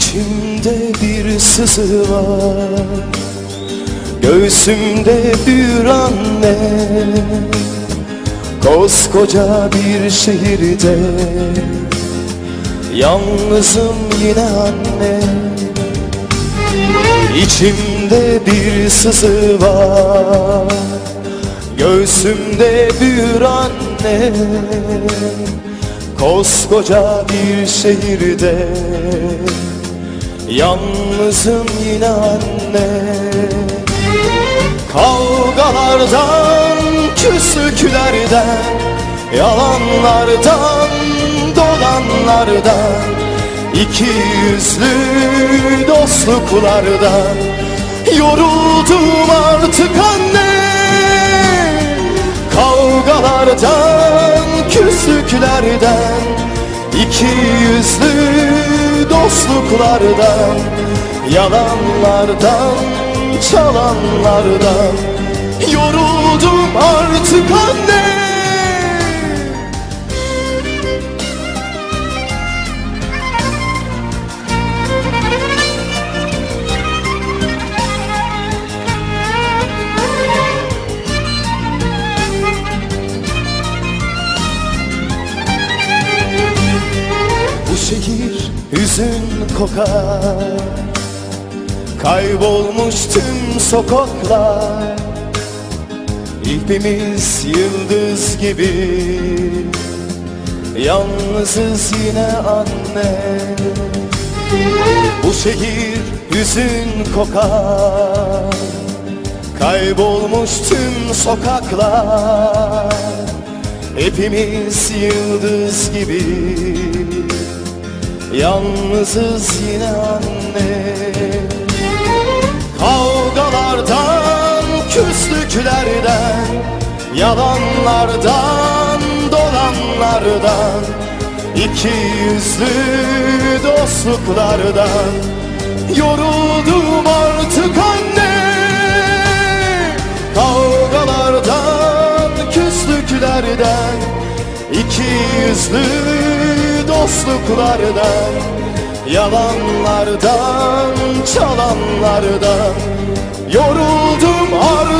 İçimde bir sızı var. Göğsümde bir anne. Koskoca bir şehirde. Yalnızım yine anne. İçimde bir sızı var. Göğsümde bir anne. Koskoca bir şehirde Yalnızım yine anne. Kavgalardan, küslüklerden Yalanlardan, dolanlardan iki yüzlü dostluklardan Yoruldum artık anne. Kavgalardan, küslüklerden iki yüzlü dostluklardan Yalanlardan, çalanlardan. Yoruldum artık anne. Bu şehir hüzün kokar Kaybolmuş tüm sokaklar. İpimiz yıldız gibi Yalnızız yine anne. Bu şehir hüzün kokar Kaybolmuş tüm sokaklar. Hepimiz yıldız gibi Yalnızız yine anne. Kavgalardan, küslüklerden Yalanlardan, dolanlardan iki yüzlü dostluklardan. Yoruldum artık anne. Kavgalardan, küslüklerden iki yüzlü dostluklardan Yalanlardan, çalanlardan Yoruldum artık